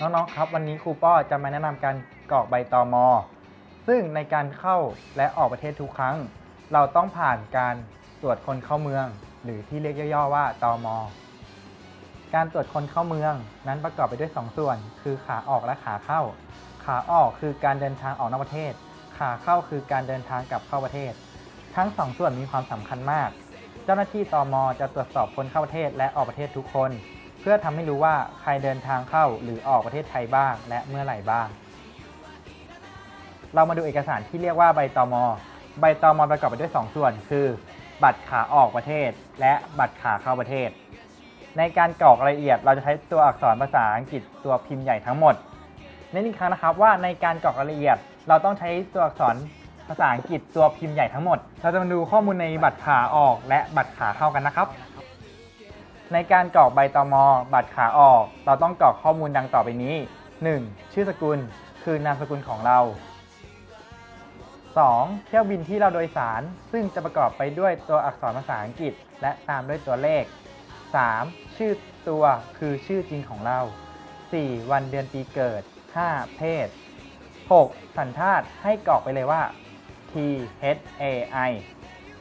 น้องๆครับ วันนี้ครูป้อจะมาแนะนำการกรอกใบตอมอซึ่งในการเข้าและออกประเทศทุกครั้ง เราต้องผ่านการตรวจคนเข้าเมือง หรือที่เรียกย่อๆว่าตอมอการตรวจคนเข้าเมืองนั้นประกอบไปด้วย 2 ส่วน คือขาออกและขาเข้า ขาออกคือการเดินทางออกนอกประเทศ ขาเข้าคือการเดินทางกลับเข้าประเทศ ทั้งสองส่วนมีความสำคัญมาก เจ้าหน้าที่ตอมอจะตรวจสอบคนเข้าประเทศและออกประเทศทุกคน พื่อทำให้รู้ว่าใครเดินทางเข้าหรือออกประเทศไทยบ้าง และเมื่อไหร่บ้าง เรามาดูเอกสารที่เรียกว่าใบตอมอใบตอมอประกอบไปด้วย 2 ส่วน คือ บัตรขาออกประเทศ และบัตรขาเข้าประเทศ ในการกรอกรายละเอียดเราจะใช้ตัวอักษรภาษาอังกฤษตัวพิมพ์ใหญ่ทั้งหมดเน้นอีกครั้งนะครับว่าในการกรอกรายละเอียด เราต้องใช้ตัวอักษรภาษาอังกฤษตัวพิมพ์ใหญ่ทั้งหมด เราจะมาดูข้อมูลในบัตรขาออกและบัตรขาเข้ากันนะครับ ในการกรอกใบตอมบัตรขาออก เราต้องกรอกข้อมูลดังต่อไปนี้ 1. ชื่อสกุล คือนามสกุลของเรา 2. เที่ยวบินที่เราโดยสาร ซึ่งจะประกอบไปด้วยตัวอักษรภาษาอังกฤษ และตามด้วยตัวเลข 3. ชื่อตัวคือชื่อจริงของเรา 4. วันเดือนปีเกิด 5. เพศ 6. สัญชาติให้กรอกไปเลยว่า T H A I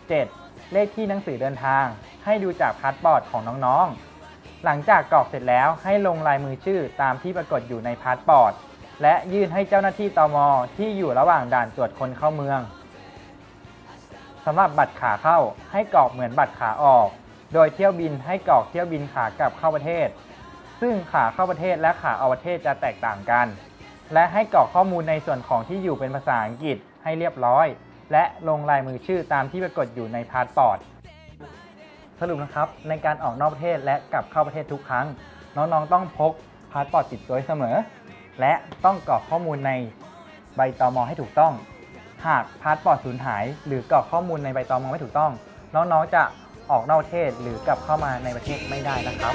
7. เลขที่หนังสือเดินทาง ให้ดูจากพาสปอร์ตของน้องๆ หลังจากกรอกเสร็จแล้วให้ลงลายมือชื่อตามที่ปรากฏอยู่ในพาสปอร์ตและยื่นให้เจ้าหน้าที่ตมที่อยู่ระหว่างด่านตรวจคนเข้าเมืองสำหรับบัตรขาเข้าให้กรอกเหมือนบัตรขาออก โดยเที่ยวบินให้กรอกเที่ยวบินขากลับเข้าประเทศ ซึ่งขาเข้าประเทศและขาออกประเทศจะแตกต่างกัน และให้กรอกข้อมูลในส่วนของที่อยู่เป็นภาษาอังกฤษให้เรียบร้อย และลงลายมือชื่อตามที่ปรากฏอยู่ในพาสปอร์ต สรุปนะครับ ในการออกนอกประเทศและกลับเข้าประเทศทุกครั้ง น้องๆต้องพกพาสปอร์ตติดตัวไว้เสมอ และต้องกรอกข้อมูลในใบตอมอให้ถูกต้อง หากพาสปอร์ตสูญหาย หรือกรอกข้อมูลในใบตอมอไม่ถูกต้อง น้องๆจะออกนอกประเทศหรือกลับเข้ามาในประเทศไม่ได้นะครับ